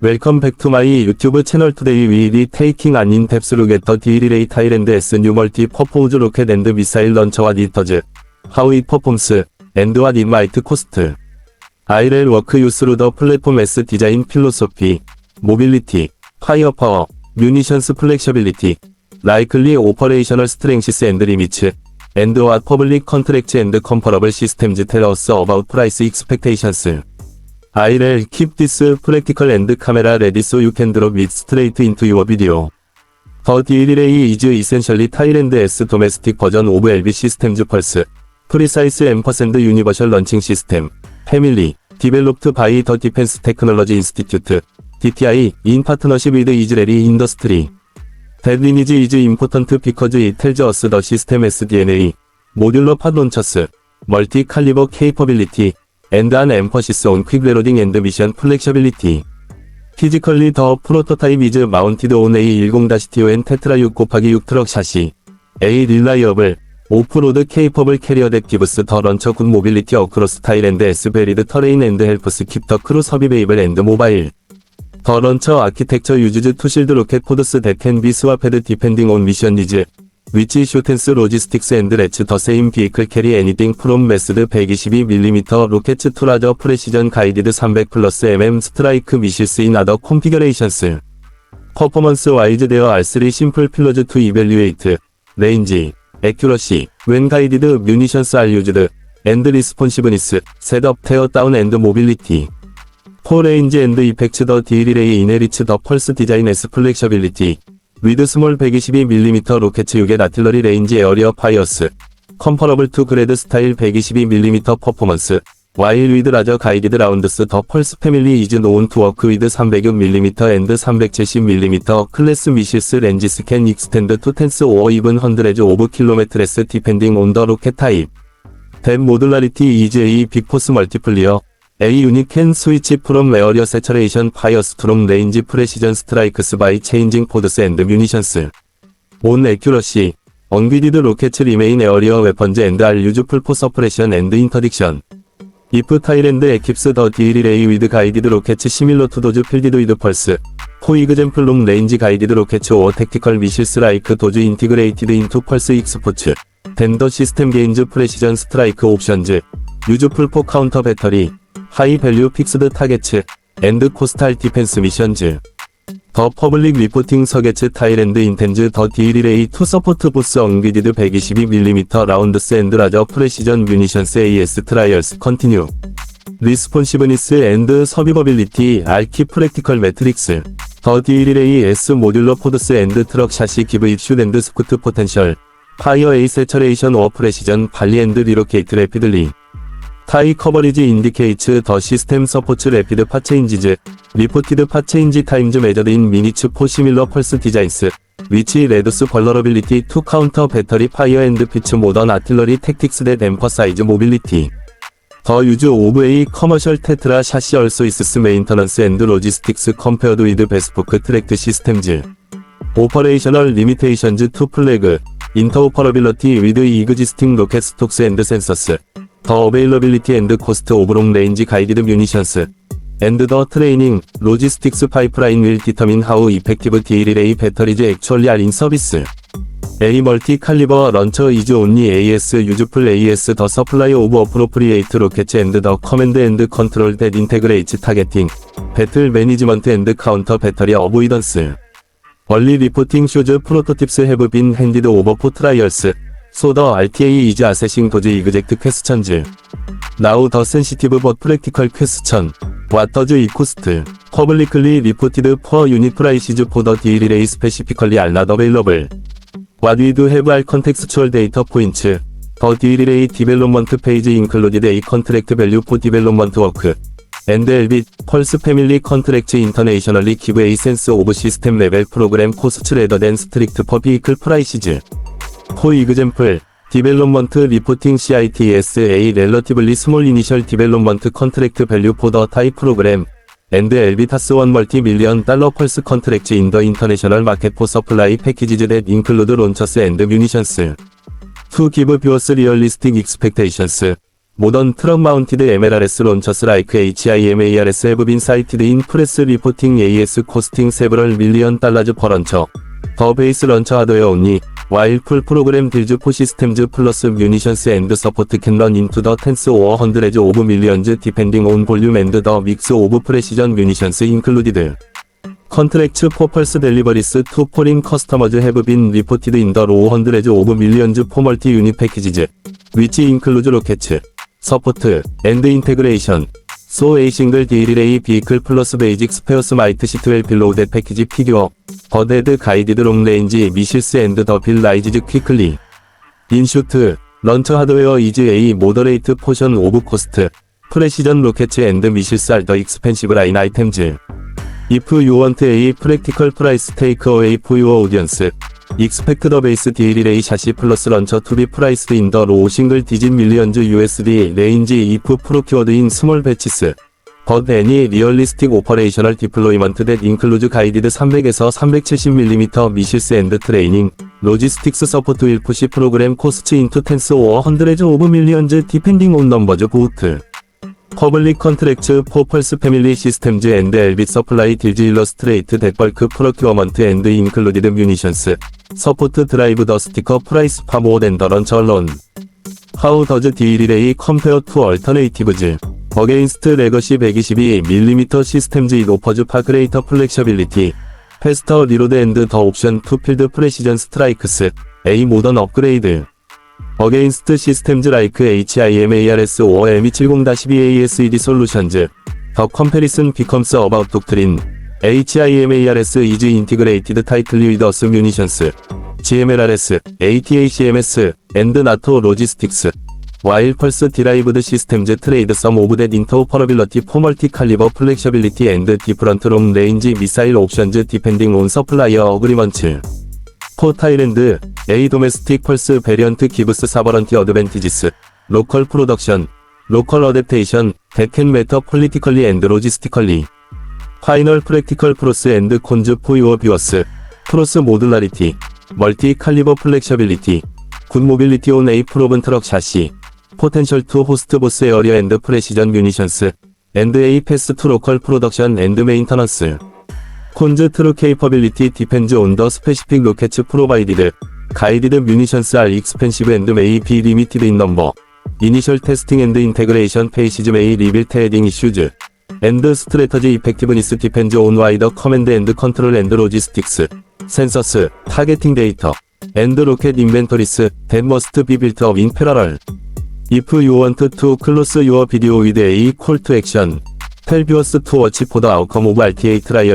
웰컴 백 투 마이 유튜브 채널 투데이 위일이 테이킹 아닌 탭스루게터 디리레이 타이랜드 S 뉴 멀티 퍼포즈 로켓 앤드 미사일 런처와 니터즈 하우이 퍼폼스 앤드와 인마이트 코스트 IRL 워크 유스루 더 플랫폼 S 디자인 필로소피 모빌리티 파이어 파워 뮤니션스 플렉셔빌리티 라이클리 오퍼레이셔널 스트렝시스 앤드 리미츠 앤드와 퍼블릭 컨트랙츠 앤드 컴퍼러블 시스템즈 테러스 어바웃 프라이스 익스펙테이션스 I will keep this practical and camera ready so you can drop it straight into your video. The delay is essentially Thailand's domestic version of LB Systems Pulse. Precise ampersand Universal Launching System. Family. Developed by the Defense Technology Institute. DTI. In partnership with Israeli Industry. That lineage is important because it tells us the system's DNA. Modular part launchers. Multi-caliber capability. and an emphasis on quick reloading and mission flexibility. Physically the prototype is mounted on A10-TON 테트라 6 곱하기 6 트럭 샷시 A reliable, 오프로드 케이퍼블 캐리어 덱 기브스 더 런처 굿 모빌리티 어크로스 타일랜드 에스베리드 터레인 앤드 헬프스 킵터 크루 서비베이블 앤드 모바일 더 런처 아키텍처 유즈즈 투실드 로켓 포드스 데캔 비 스와패드 디펜딩 온 미션 니즈 위치 쇼텐스 로지스틱스 앤드 레츠 더 세임 비이클 캐리 애니띵 프롬 메스드 122mm 로켓츠 투라저 프레시전 가이디드 300 플러스 mm 스트라이크 미실스 인 아더 콤피그레이션스. 퍼포먼스 와이즈 데어 R3 심플 필러즈 투 이벨류에이트. 레인지. 에큐러시. 웬 가이디드 뮤니션스 알유즈드. 앤드 리스폰시브니스. 셋업 테어 다운 앤드 모빌리티. 포레인지 앤드 이펙츠 더 디리레이 이네리츠 더 펄스 디자인 에스 플렉셔빌리티. 위드 스몰 122mm 로켓 6의 나틀러리 레인지 에어리어 파이어스. 컴퍼러블 2 그레드 스타일 122mm 퍼포먼스. 와일 위드 라저 가이디드 라운드스 더 펄스 패밀리 이즈 노온 투워크 위드 306mm 앤드 370mm 클래스 미시스 렌지 스캔 익스텐드 투 텐스 오어 이븐 헌드레즈 오브 킬로메트레스 디펜딩 온 더 로켓 타입. 덴 모듈라리티 EJ 빅포스 멀티플리어. A unit can switch from warrior saturation fires from range precision strikes by changing codes and munitions. On accuracy, unguided rockets remain area weapons and are useful for suppression and interdiction. If Thailand equips the deal relay with guided rockets similar to those fielded with pulse, for example long range guided rockets or tactical missiles like those integrated into pulse exports, then the system gains precision strike options, useful for counter battery, 하이 밸류 픽스드 타겟츠 앤드 코스탈 디펜스 미션즈. 더 퍼블릭 리포팅 서게츠 타일랜드 인텐즈 더 디릴레이 투 서포트 부스 언기디드 122mm 라운드스 샌드 라저 프레시전 뮤니션스 AS 트라이얼스 컨티뉴. 리스폰시브니스 앤드 서비버빌리티 알키 프랙티컬 매트릭스. 더 디릴레이 S 모듈러 포드스 앤드 트럭 샤시 기브 입슈 앤드 스쿠트 포텐셜. 파이어 에이세처레이션 워 프레시전 발리 앤드 리로케이트 레피들리. 타이 커버리지 인디케이츠 더 시스템 서포츠 레피드 파체인지즈 리포티드 파체인지 타임즈 메저드인 미니츠 포시밀러 펄스 디자인스 위치 레드스 벌러러빌리티 투 카운터 배터리 파이어 앤드 피츠 모던 아틀러리 택틱스 대 댐퍼 사이즈 모빌리티. 더 유즈 오브 에이 커머셜 테트라 샤시 얼소 이스스 메인터넌스 앤드 로지스틱스 컴페어드 위드 베스포크 트랙트 시스템즈 오퍼레이셔널 리미테이션즈 투 플래그 인터오퍼러빌러티 위드 이그지스팅 로켓 스톡스 앤드 센서스. 더 어베일러빌리티 앤드 코스트 오브 롱 레인지 가이디드 뮤니션스 앤드 더 트레이닝 로지스틱스 파이프라인 윌 디터민 하우 이펙티브 딜리레이 배터리즈 액츄얼리 알인 서비스 A 멀티 칼리버 런처 이즈 온니 AS 유즈풀 AS 더 서플라이 오브 어프로프리에이트 로켓츠 앤드 더 커맨드 앤드 컨트롤 댓 인테그레이츠 타겟팅 배틀 매니지먼트 앤드 카운터 배터리 어보이던스 원리 리포팅 쇼즈 프로토팁스 해브 빈 핸디드 오버 포트라이얼스 So the RTA is assessing those exact questions. Now the sensitive but practical question. What does it cost? Publicly reported per unit prices for the daily rate specifically are not available. What we do have are contextual data points. The daily rate development page included a contract value for development work. And Elbit, Pulse Family Contract internationally give a sense of system level program cost rather than strict per vehicle prices. For example, Development Reporting CITS a relatively small initial development contract value for the type program and Elvitas one multi-million dollar pulse contract in the international market for supply packages that include launchers and munitions. To give viewers realistic expectations. 모던 트럭 마운티드 MLRS 론처스 라이크 HIMARS have been cited in press reporting AS costing several million dollars per launcher. The base launcher hardware only. 와일풀 프로그램 딜즈 포시스템즈 플러스 뮤니션스 앤드 서포트 캔런 인투 더 텐스 오어 헌드레즈 오브 밀리언즈 디펜딩 온 볼륨 앤드 더 믹스 오브 프레시전 뮤니션스 인클루디드 컨트랙츠 포펄스 델리버리스 투 포링 커스터머즈 헤브 빈 리포티드 인더 로우 헌드레즈 오브 밀리언즈 포멀티 유닛 패키지즈 위치 인클루즈 로켓츠 서포트 앤드 인테그레이션 소 A 싱글 D1 A 비클 플러스 베이직 스페어 스마이트 시트웰 빌로우댓 패키지 피규어 버데드 가이디드 롱레인지 미실스 앤드 더 빌 라이즈즈 퀵클리 인슈트 런처 하드웨어 이즈 A 모더레이트 포션 오브 코스트 프레시전 로켓츠 앤드 미실스 알더 익스펜시브 라인 아이템즈 If you want a practical price take away for your audience Expect the base deal r a 샷이 플러스 런처 to be priced in the low single digit millions USD range if procured in small batches. But any realistic operational deployment that includes guided 300에서 370mm missiles and training, logistics support will push program costs into tens or hundreds of millions depending on numbers both. 퍼블릭 컨트랙츠 포펄스 패밀리 시스템즈 앤드 엘비 서플라이 딜즈 일러스트레이트 덱벌크 프로큐어먼트 앤드 인클루디드 뮤니션스 서포트 드라이브 더 스티커 프라이스 파모 앤더 런처 론 하우 더즈 디릴레이 컴페어 투 얼터네이티브즈 어게인스트 레거시 122mm 시스템즈 이노퍼즈 파크레이터 플렉셔빌리티 페스터 리로드 앤드 더 옵션 투 필드 프레시전 스트라이크스 A 모던 업그레이드 Against Systems like HIMARS or M70-2ASED Solutions. The comparison becomes about doctrine. HIMARS is integrated tightly with us munitions. GMLRS, ATACMS, and NATO logistics. While pulse derived systems trade some of that interoperability for multi-caliber flexibility and different long range missile options depending on supplier agreements. 포 타이랜드, 에이 도메스틱 펄스 베리언트 기브스 사버런티 어드밴티지스 로컬 프로덕션 로컬 어댑테이션 데켄 메터 폴리티컬리 앤드 로지스티컬리 파이널 프랙티컬 프로스 앤드 콘즈 포 유어 뷰어스 프로스 모듈라리티 멀티 칼리버 플렉셔빌리티 굿 모빌리티 온 에이 프로븐 트럭 샤시 포텐셜 투 호스트 보스 에어리어 앤드 프레시전 뮤니션스 앤드 에이 패스 투 로컬 프로덕션 앤드 메인터넌스 콘즈 트루 케이퍼빌리티 디펜즈 온더 스페시픽 로켓츠 프로바이디드 가이디드 뮤니션스 알 익스펜시브 앤드 메이비 리미티드 인 넘버 이니셜 테스팅 앤드 인테그레이션 페이시즈 메이 리빌 테딩 이슈즈 앤드 스트레터지 이펙티브니스 디펜즈 온 와이더 커맨드 앤드 컨트롤 앤드 로지스틱스 센서스 타겟팅 데이터 앤드 로켓 인벤토리스 댓 머스트 비 빌트 업인 패러럴. If you want to close your video with a call to action tell viewers to watch for the outcome of RTA trial